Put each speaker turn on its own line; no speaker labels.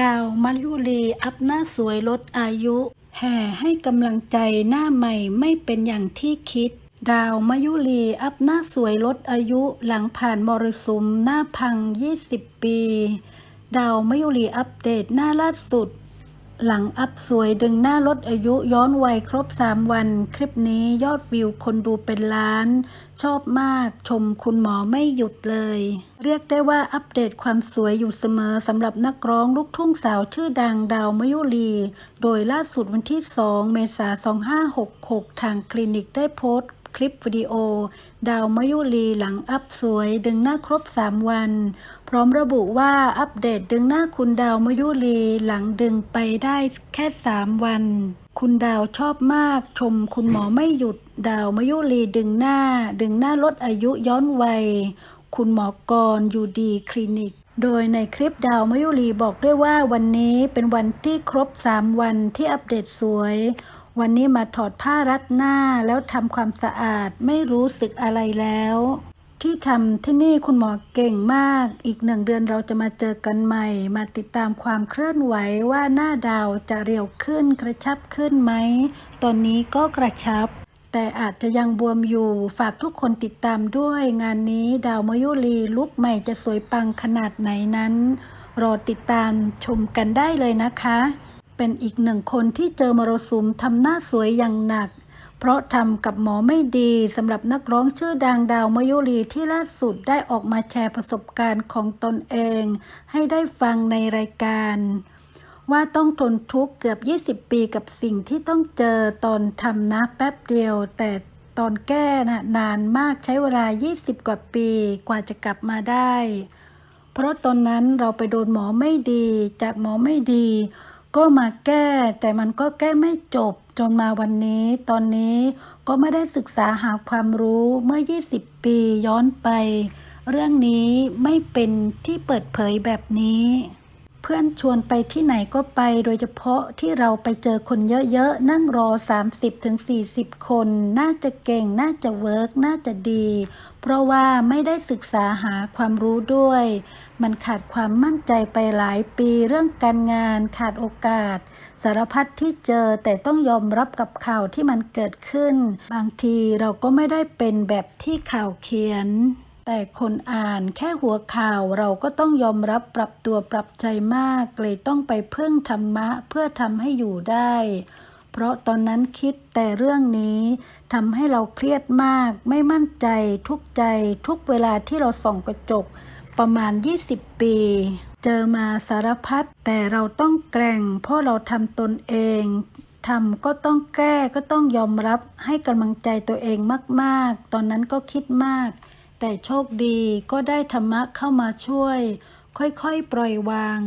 ดาวมายุรีอัพหน้าสวยลดอายุ แห่ให้กำลังใจหน้าใหม่ไม่เป็นอย่างที่คิด ดาวมายุรีอัพหน้าสวยลดอายุหลังผ่านมรสุมหน้าพัง 20 ปี ดาวมายุรีอัปเดตหน้าล่าสุด หลังอัพสวยดึงหน้าลดอายุย้อนวัยครบ 3 วัน คลิปนี้ยอดวิวคนดูเป็นล้าน ชอบมากชมคุณหมอไม่หยุดเลย เรียกได้ว่าอัปเดตความสวยอยู่เสมอสำหรับนักร้องลูกทุ่งสาวชื่อดังดาวมยุรี โดยล่าสุดวันที่ 2 เมษายน 2566 ทางคลินิกได้โพสต์ คลิปวิดีโอ ดาวมยุรีหลังอัพสวยดึงหน้าครบ 3 วัน พร้อมระบุว่าอัปเดตดึงหน้าคุณดาวมยุรีหลังดึงไปได้แค่ 3 วัน คุณดาวชอบมาก ชมคุณหมอไม่หยุด ดาวมยุรีดึงหน้า ดึงหน้าลดอายุย้อนวัย คุณหมอกรอยู่ดีคลินิกโดยในคลิปดาวมยุรีบอกด้วยว่าวันนี้เป็นวันที่ครบ 3 วันที่อัปเดตสวย วันนี้มาถอดผ้ารัดหน้าแล้วทำความสะอาดไม่รู้สึกอะไรแล้ว ที่ทำที่นี่คุณหมอเก่งมาก อีกหนึ่งเดือนเราจะมาเจอกันใหม่ มาติดตามความเคลื่อนไหวว่าหน้าดาวจะเรียวขึ้นกระชับขึ้นไหม ตอนนี้ก็กระชับ แต่อาจจะยังบวมอยู่ฝากทุกคนติดตามด้วย งานนี้ดาวมยุรีลุกใหม่จะสวยปังขนาดไหนนั้น รอติดตามชมกันได้เลยนะคะ เป็นอีกหนึ่งคนที่เจอมรสุมทำหน้าสวยอย่างหนัก เพราะทำกับหมอไม่ดีสำหรับนักร้องชื่อดังดาวมยุรีที่ล่าสุดได้ออกมาแชร์ประสบการณ์ของตนเอง ให้ได้ฟังในรายการ ว่าต้องทนทุกข์เกือบ 20 ปีกับสิ่งที่ต้องเจอตอนทำนะแป๊บเดียว แต่ตอนแก้นะนานมากใช้เวลา 20 กว่าปีกว่าจะกลับมาได้ เพราะตอนนั้นเราไปโดนหมอไม่ดี จากหมอไม่ดี ก็มาแก้ แต่มันก็แก้ไม่จบจนมาวันนี้ ตอนนี้ก็ไม่ได้ศึกษาหาความรู้เมื่อ 20 ปีย้อนไป เรื่องนี้ไม่เป็นที่เปิดเผยแบบนี้ เพื่อนชวนไปที่ไหนก็ไป โดยเฉพาะที่เราไปเจอคนเยอะๆ นั่งรอ 30-40 คน น่าจะเก่ง น่าจะเวิร์กน่าจะดี เพราะว่าไม่ได้ศึกษาหาความรู้ด้วย มันขาดความมั่นใจไปหลายปีเรื่องการงานขาดโอกาส สารพัดที่เจอแต่ต้องยอมรับกับข่าวที่มันเกิดขึ้น บางทีเราก็ไม่ได้เป็นแบบที่ข่าวเขียน แต่คนอ่านแค่หัวข่าวเราก็ต้องยอมรับปรับตัวปรับใจมากเลยต้องไปเพึ่งธรรมะเพื่อทำให้อยู่ได้ เพราะตอนนั้นคิดแต่เรื่องนี้ทำให้เราเครียดมาก ไม่มั่นใจ ทุกใจ ทุกเวลาที่เราส่องกระจก ประมาณ 20 ปี เจอมาสารพัดแต่เราต้องแกร่ง เพราะเราทำตนเองทำก็ต้องแก้ก็ต้องยอมรับให้กำลังใจตัวเองมาก ๆ ตอนนั้นก็คิดมาก แต่โชคดีก็ได้ธรรมะเข้ามาช่วย ค่อยๆ ปล่อยวาง